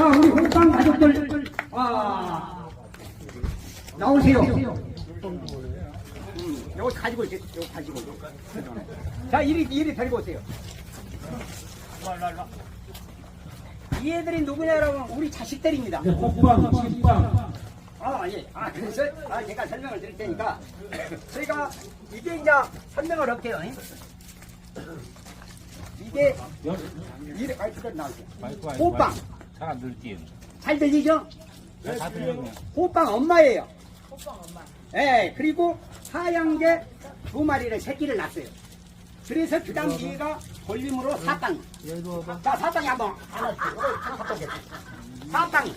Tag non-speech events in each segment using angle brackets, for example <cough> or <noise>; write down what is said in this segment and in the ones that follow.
자, 우리 홍빵 가족들, 아, 나오세요. 음, 요거 가지고 이제, 요거 가지고. 자, 이리, 이리 데리고 오세요. 이 애들이 누구냐라면 우리 자식들입니다. 호빵, 찐빵, 아, 예. 아, 그래서, 아, 제가 설명을 드릴 테니까, <coughs> 저희가, 이게 이제 설명을 할게요. 잉? 이게, 이래, 마이크가 나오죠. 호빵. 잘 안 들지. 잘 들리죠? 다 들려. 호빵 엄마예요. 호빵 엄마. 예, 그리고 하얀 게 두 마리를 새끼를 낳았어요. 그래서 그 다음 뒤가 볼륨으로 사땅. 자, 사땅이 한번. 하나, 둘, 하나 갖다 오겠습니다. 사땅이.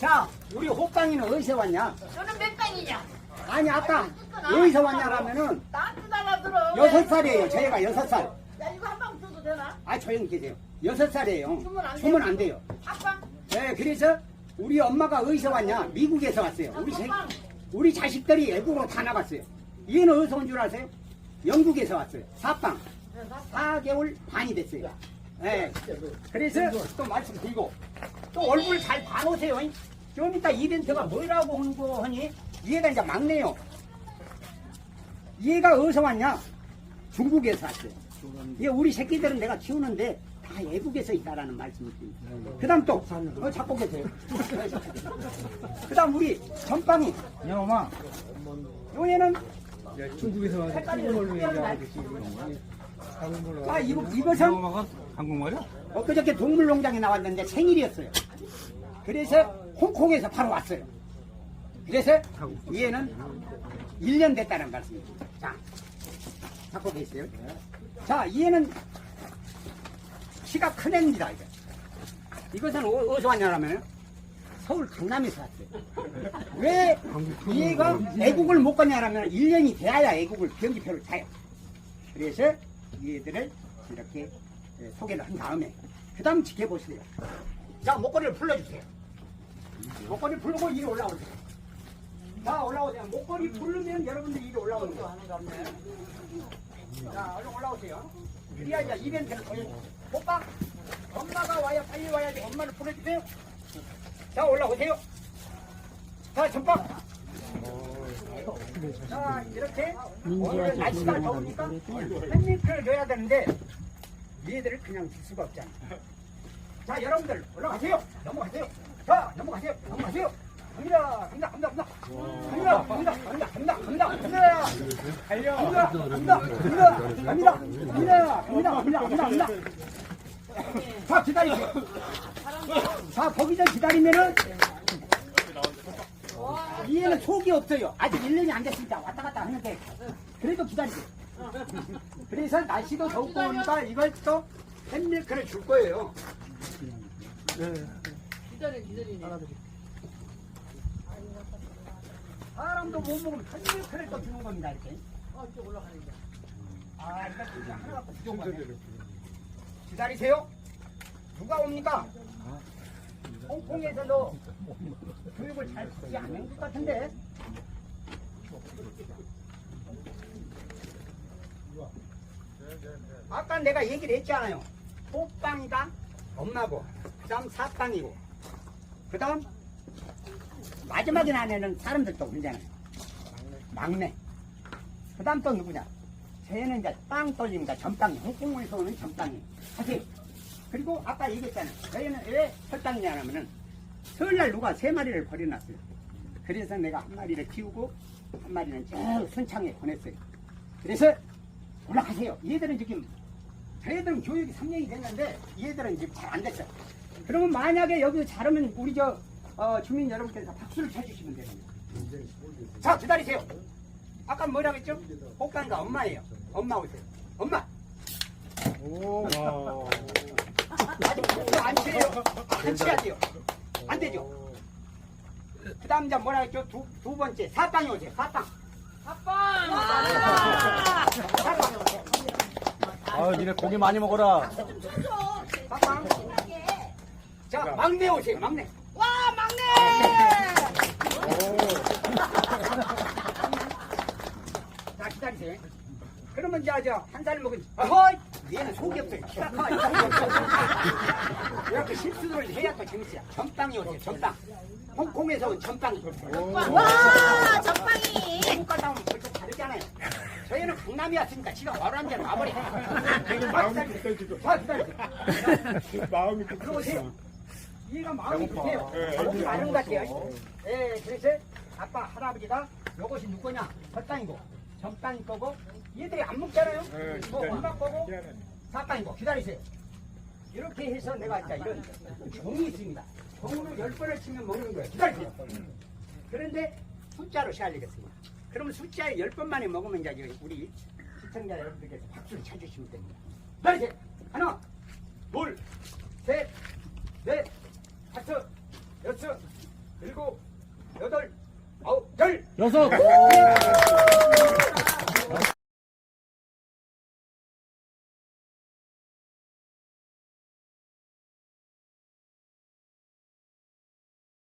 자, 우리 호빵이는 어디서 왔냐? 너는 몇 빵이냐? 아니, 아까 어디서 왔냐라면은 나한테 달라들어. 여섯 살이에요. 저희가 여섯 살. 야 이거 한 방 줘도 되나? 아, 조용히 계세요. 여섯 살이에요. 주면 안 주면 안 돼요. 합방? 네, 그래서 우리 엄마가 어디서 왔냐? 미국에서 왔어요. 우리, 새, 우리 자식들이 외국으로 다 나갔어요. 얘는 어디서 온 줄 아세요? 영국에서 왔어요. 사빵. 4개월 반이 됐어요. 네. 그래서 또 말씀 드리고, 또 얼굴 잘 봐놓으세요. 좀 이따 이벤트가 뭐라고 하는 거 하니, 얘가 이제 막내요. 얘가 어디서 왔냐? 중국에서 왔어요. 얘 우리 새끼들은 내가 키우는데 다 외국에서 있다라는 말씀을 드립니다. 그 다음 또, 어, 잡고 계세요. <laughs> 그 다음 우리 전빵이, 야, 엄마. 요얘는, 중국에서 와서 색깔이 한국말로. 한국말로. 아, 이거, 이것은 엄마가 한국말이야? 엊그저께 동물농장에 나왔는데 생일이었어요. 그래서 홍콩에서 바로 왔어요. 그래서 얘는 1년 됐다는 말씀입니다. 자, 잡고 계세요. 자, 얘는 키가 큰 애입니다, 이거. 이것은 어- 어디서 왔냐면 서울 강남에서 왔어요. 왜 얘가 애국을 못 가냐면 1년이 돼야 애국을 비행기표를 타요. 그래서 얘들을 이렇게 예, 소개를 한 다음에 그 다음 지켜보세요. 자 목걸이를 풀러주세요. 목걸이 풀고 이리 올라오세요. 자 올라오세요. 목걸이 풀르면 여러분들 이리 올라오는 거예요. 자 얼른 올라오세요. 그래야 이제 이벤트를 보여주세요. 오빠 엄마가 와야 빨리 와야지 엄마를 풀어주세요. 자 올라오세요. 자 전방. 자 이렇게 오늘 날씨가 더우니까 햇빛을 줘야 되는데 얘들을 그냥 줄 수가 없잖아. 자 여러분들 올라가세요. 넘어가세요. 자 넘어가세요. 넘어가세요. 갑니다. 갑니다. 갑니다. 갑니다. 갑니다. 갑니다. 갑니다. 갑니다. 갑니다. 갑니다. 달려. 갑니다. 갑니다. 갑니다. 갑니다. 갑니다. 갑니다. 갑니다. 갑니다. 자 기다리세요. 자 거기 서 기다리면은 얘는 속이 없어요. 아직 1년이 안 됐습니다. 왔다 갔다 하는데. 그래도 기다리세요. 그래서 날씨도 더우고 오니까 이걸 또 햇밀크를 줄 거예요. 사람도 못 먹으면 햇밀크를 또 주는 겁니다. 이렇게. 아, 이거 진짜 하나 갖고 거네. 기다리세요. 누가 옵니까? 홍콩에서도 교육을 잘 받지 않은 것 같은데. 아까 내가 얘기를 했잖아요. 호빵이가 엄마고, 그 다음 사빵이고, 그 다음 마지막에 안에는 사람들 또 울잖아요. 막내. 그 다음 또 누구냐? 쟤는 이제 빵 떨립니다. 전빵이. 홍콩에서 오는 전빵이. 사실. 그리고 아까 얘기했잖아요. 저희는 왜 설탕이냐면은 설날 누가 세 마리를 버려놨어요. 그래서 내가 한 마리를 키우고 한 마리는 저 선창에 보냈어요. 그래서 올라가세요. 얘들은 지금 저희들은 교육이 3년이 됐는데 얘들은 지금 잘 안 됐어요. 그러면 만약에 여기 잘하면 우리 저 어, 주민 여러분께서 박수를 쳐주시면 됩니다. 자 기다리세요. 아까 뭐라고 했죠? 호강가 엄마예요. 엄마 오세요. 엄마. 오, 와. 아직 박수 안 치래요. 안 치야 돼요. 안 되죠. 그 다음 이제 뭐라 했죠? 두, 두 번째 사빵이 오세요. 사빵. 합방! 사빵. 아, 니네 고기 많이 먹어라. 사빵. 자 막내 오세요. 막내. 와 막내! 자 기다리세요. 그러면 이제 저한 살 먹은 어허이 얘는 속이 없어요. 키가 커. 이렇게 그 실수를 해야 또 재밌어요. 전빵이 오세요, 전빵. 홍콩에서 온 전빵이. 와, 전빵이. 한국 갔다 오면 벌써 다르잖아요. 저희는 강남이 왔으니까 지금 어란데로 와버려. 지금 마음이 급해 지금. 자, 기다리세요. 마음이 급해. 들어보세요. 얘가 마음이 급해요. 예. 마른 것 같아요. 예, 그래서 아빠, 할아버지가 이것이 누구냐? 젖빵이고, 전빵이 거고, 얘들이 안 먹잖아요. 예, 뭐 기다려. 엄마 거고. 사빵이고, 기다리세요. 이렇게 해서 내가 이제 이런 종이 있습니다. 종으로 열 번을 치면 먹는 거예요. 기다리세요. 그런데 숫자로 시작하겠습니다. 그러면 숫자에 열 번 만에 먹으면 이제 우리 시청자 여러분들께서 박수를 쳐주시면 됩니다. 기다리세요. 하나, 有请。